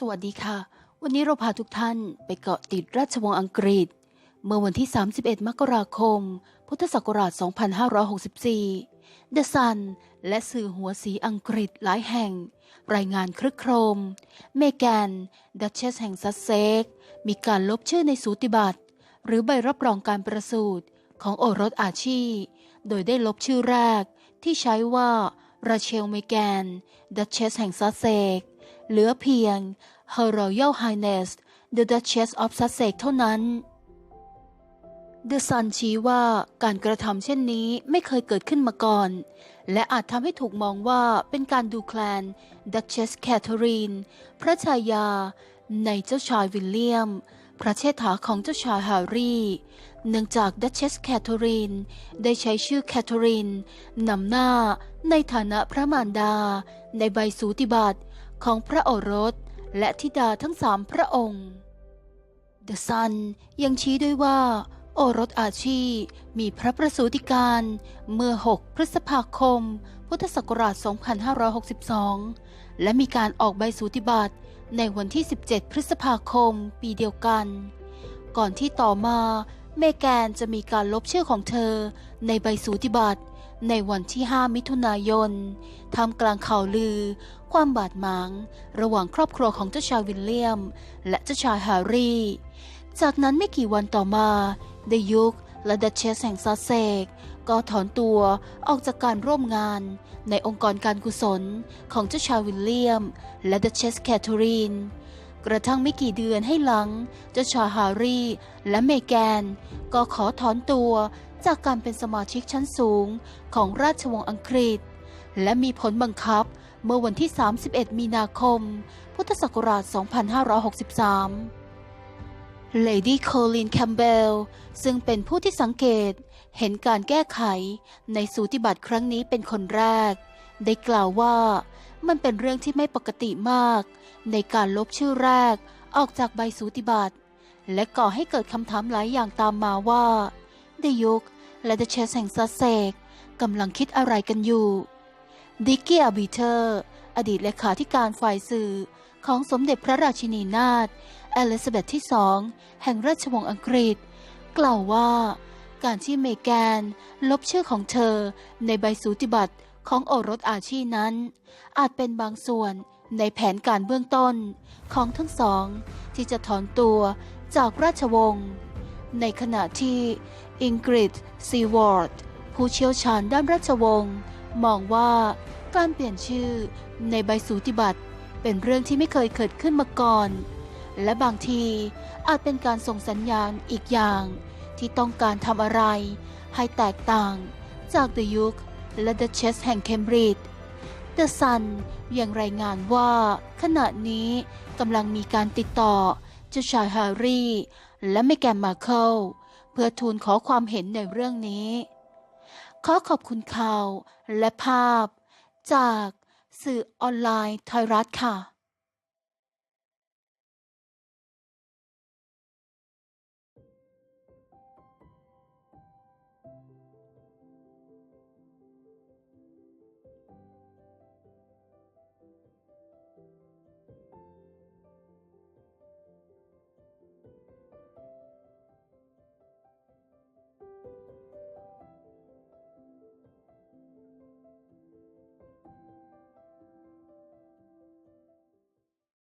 สวัสดีค่ะ วันนี้เราพาทุกท่านไปเกาะติดราชวงศ์อังกฤษ เมื่อวันที่ 31 มกราคม พุทธศักราช 2564 The Sun และสื่อหัวสีอังกฤษหลายแห่ง รายงานครึกโครม เมแกน ดัชเชสแห่งซัสเซก มีการลบชื่อในสูติบัตร หรือใบรับรองการประสูติของโอรสอาชี โดยได้ลบชื่อแรกที่ใช้ว่าราเชลเมแกน ดัชเชสแห่งซัสเซก เหลือเพียง Her Royal Highness the Duchess of Sussex เท่านั้น The Sun ชี้ว่าการกระทำเช่นนี้ไม่เคยเกิดขึ้นมาก่อน และอาจทำให้ถูกมองว่าเป็นการดูแคลน Duchess Catherine พระชายา ในเจ้าชายวิลเลียม พระเชษฐาของเจ้าชายแฮร์รี่ เนื่องจาก Duchess Catherine ได้ใช้ชื่อ Catherine นำหน้าในฐานะพระมารดา ในใบสูติบัตร ของพระโอรสและธิดาทั้งสามพระองค์ The Sun ยังชี้ด้วยว่า โอรสอาชีมีพระประสูติการเมื่อ 6 พฤษภาคม พุทธศักราช 2562 และมีการออกใบสูติบัตรในวันที่ 17 พฤษภาคมปีเดียวกัน ก่อนที่ต่อมา เมแกนจะมีการลบชื่อของเธอในใบสูติบัตรในวันที่ 5 มิถุนายนทำกลางข่าวลือ ความบาดหมาง ระหว่างครอบครัวของเจ้าชายวิลเลียม และเจ้าชายแฮร์รี่ จากนั้นไม่กี่วันต่อมาเดยุกและดัชเชสแห่งซัสเซกก็ถอนตัวออกจากการร่วมงานในองค์กรการกุศลของเจ้าชายวิลเลียม และดัชเชสแคทเธอรีน กระทั่งไม่กี่เดือนให้หลังเจ้าชายฮร์รี่และเมแกน ก็ขอถอนตัวจากการเป็นสมาชิกชั้นสูงของราชวงศ์อังกฤษ และมีผลบังคับเมื่อวันที่ 31 มีนาคม พุทธศักราช 2563 เลดี้โคลินแคมเบลซึ่งเป็นผู้ที่สังเกตเห็นการแก้ไขในสูติบัตรครั้งนี้เป็นคนแรก ได้กล่าวว่ามันเป็นเรื่องที่ไม่ปกติมาก ในการลบชื่อแรกออกจากใบสูติบัตรและก่อให้เกิดคำถามหลายอย่างตามมาว่าเดยุกและเดเชสแห่งซัสเซกกำลังคิดอะไรกันอยู่ดิกกี้อาบิเทอร์อดีตเลขาธิการฝ่ายสื่อของสมเด็จพระราชินีนาถเอลิซาเบธที่สองแห่งราชวงศ์อังกฤษ กล่าวว่า การที่เมแกน ลบชื่อของเธอในใบสูติบัตร ของโอรสอาชีนั้น อาจเป็นบางส่วนในแผนการเบื้องต้นของทั้งสองที่จะถอนตัวจากราชวงศ์ในขณะที่อิงกริดซีวอร์ดผู้เชี่ยวชาญด้านราชวงศ์มองว่าการเปลี่ยนชื่อในใบสูติบัตรเป็นเรื่องที่ไม่เคยเกิดขึ้นมาก่อน และบางทีอาจเป็นการส่งสัญญาณอีกอย่าง ที่ต้องการทำอะไรให้แตกต่างจากเดยุค และเดอะเชสแห่งเคมบริดจ์เดอะซันยังรายงานว่า ขณะนี้กำลังมีการติดต่อเจ้าชายแฮร์รี่ และเมแกนมาเคิลเพื่อทูลขอความเห็นในเรื่องนี้ ขอขอบคุณข่าวและภาพ จากสื่อออนไลน์ไทยรัฐค่ะ